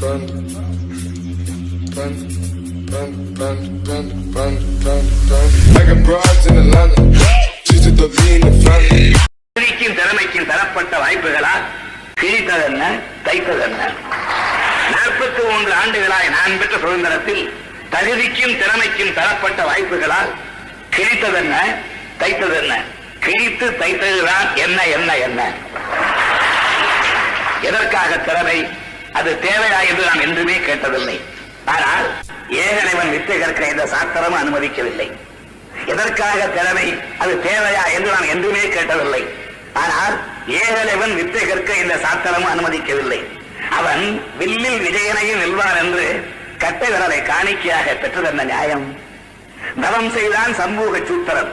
Run, திறமைக்கும் தரப்பட்ட வாய்ப்புகளால் கிழித்ததென்ன தைத்ததென்ன? நாற்பத்தி மூன்று ஆண்டுகளாய் நான் பெற்ற சுதந்திரத்தில் தகுதிக்கும் திறமைக்கும் தரப்பட்ட வாய்ப்புகளால் கிழித்ததென்ன? தைத்ததென்ன? கிழித்து தைத்ததுதான் என்ன என்ன என்ன? எதற்காக திறமை? அது தேவையா என்று நாம் என்றுமே கேட்டதில்லை. ஆனால் ஏகனைவன் வித்தை கற்க இந்த சாத்திரமும் அனுமதிக்கவில்லை. எதற்காக திறமை? அது தேவையா என்று நாம் என்றுமே கேட்டதில்லை. ஆனால் ஏகலைவன் வித்தை கற்க இந்த சாத்திரமும் அனுமதிக்கவில்லை. அவன் வில்லில் விஜயனையும் வெல்வான் என்று கட்டை விரலை காணிக்கையாக பெற்றதென்ன நியாயம்? தவம் செய்தான் சம்பூக சூத்திரன்.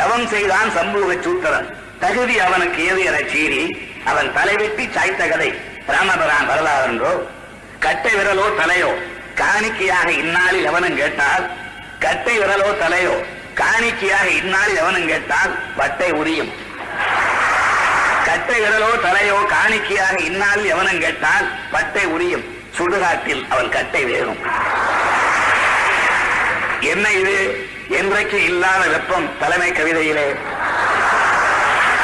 தவம் செய்தான் சம்பூக சூத்திரன். தகுதி அவனுக்கு ஏது என சீறி அவன் தலைவெட்டி சாய்த்த கதை. ராமபுரான் வரலாறுன்றோ கட்டை விரலோ தலையோ காணிக்கையாக இந்நாளில் எவனும் கேட்டால் கட்டை விரலோ தலையோ காணிக்கையாக இந்நாளில் எவனும் கேட்டால் வட்டை உரியும். கட்டை விரலோ தலையோ காணிக்கையாக இந்நாளில் எவனும் கேட்டால் வட்டை உரியும். சுடுகாட்டில் அவன் கட்டை வேறும் என்ன இது? என்றைக்கு இல்லாத வெப்பம் தலைமை கவிதையிலே?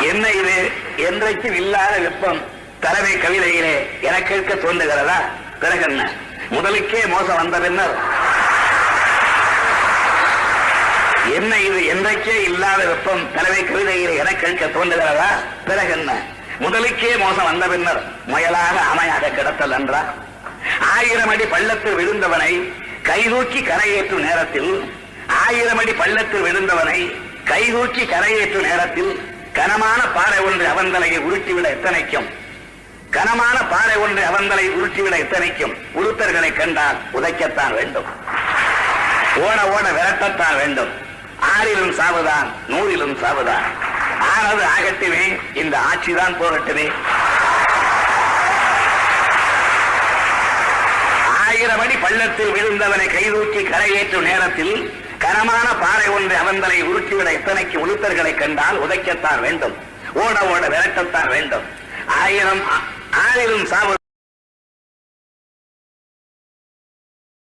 என்ன இது? என்றைக்கும் இல்லாத வெப்பம் தலைமை கவிதையிலே என கேட்க தோன்றுகிறதா? பிறகு என்ன? முதலுக்கே மோசம் வந்த பின்னர். என்ன இது? என்றைக்கே இல்லாத வெப்பம் தலைமை கவிதையிலே என கேட்க தோன்றுகிறதா? பிறகு என்ன? முதலுக்கே மோசம் வந்த பின்னர் முயலாக அமையாக கிடத்தல் என்றா? ஆயிரம் அடி பள்ளத்தில் விழுந்தவனை கைதூக்கி கரையேற்றும் நேரத்தில் ஆயிரம் அடி பள்ளத்தில் விழுந்தவனை கைதூக்கி கரையேற்றும் நேரத்தில் கனமான பாறை ஒன்று அவந்தலையை உருட்டிவிட எத்தனைக்கும்? கனமான பாறை ஒன்று அவந்தலை உருட்டிவிட எத்தனைக்கும் உருத்தர்களை கண்டால் உதைக்கத்தான் வேண்டும். ஓட ஓட விரட்டத்தான் வேண்டும். ஆறிலும் சாவுதான் நூறிலும் சாவுதான். ஆனது ஆகட்டுமே இந்த ஆட்சிதான் போகட்டுமே. ஆயிரம் அடி பள்ளத்தில் விழுந்தவனை கைதூக்கி கரையேற்றும் நேரத்தில் கனமான பாறை ஒன்று அவந்தலை உருட்டிவிட எத்தனைக்கு உளுத்தர்களை கண்டால் உதைக்கத்தான் வேண்டும். ஓட ஓட விரட்டத்தான் வேண்டும். ஆயிரம் ஆயிரம் சாவு